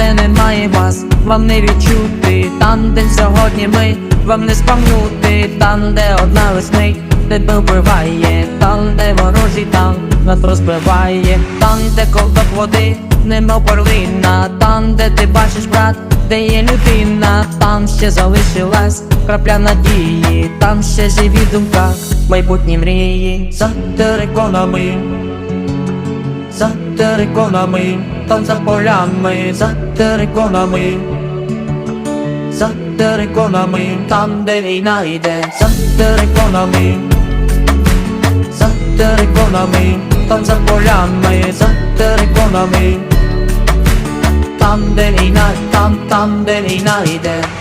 де немає вас, вам не відчути, там, де сьогодні ми, вам не спам'нути, там, де одна весни, тебе вбиває, там, де ворожий танк нас розбиває, там, де ковток води, немов перлина, там, де ти бачиш, брат, де є людина, там ще залишилась крапля надії, там ще живі думка, майбутні мрії, за териконами zatter ekonomi Danza polami, zatter ekonomi Zatter ekonomi, tam beni najde Zatter ekonomi Zatter ekonomi, danza polami Zatter ekonomi Tam beni najde, tam tam beni najde